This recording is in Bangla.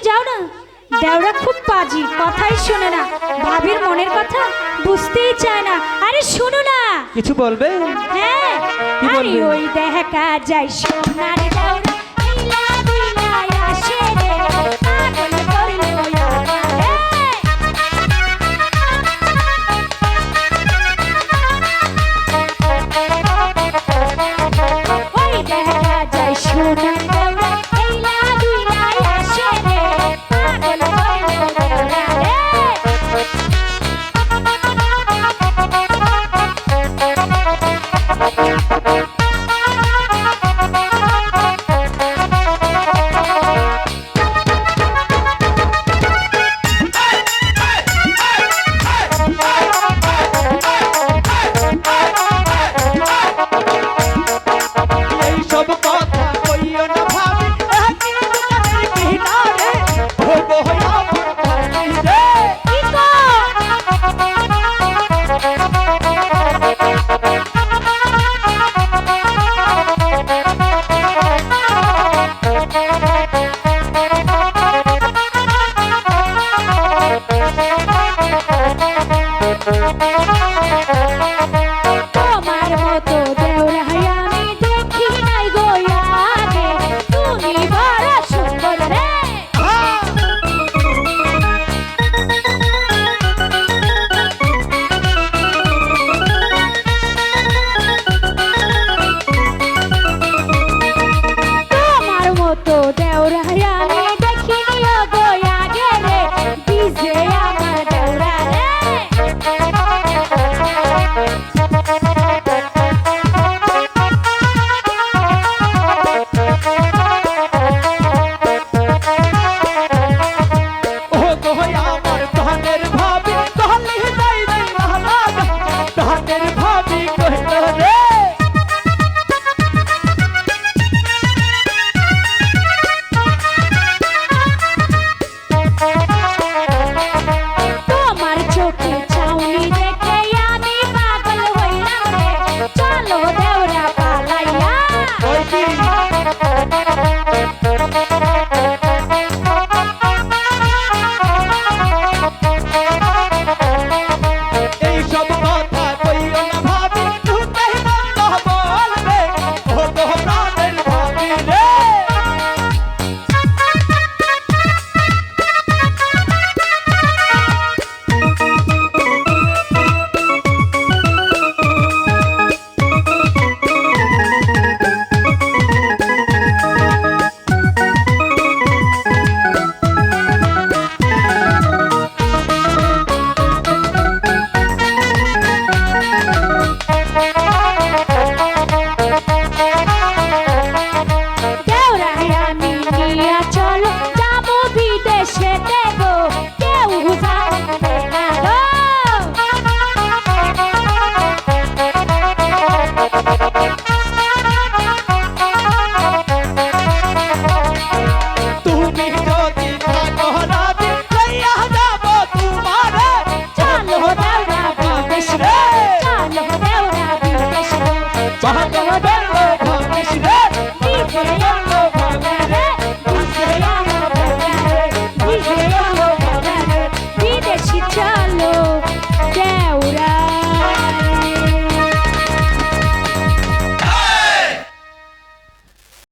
যাও না। দেওরা খুব পাজি কথাই শোনে না। ভাবির মনের কথা বুঝতেই চায় না। আরে শোনো না। কিছু বলবে? হ্যাঁ। ওই দেখা যায় সোনার দেওরা।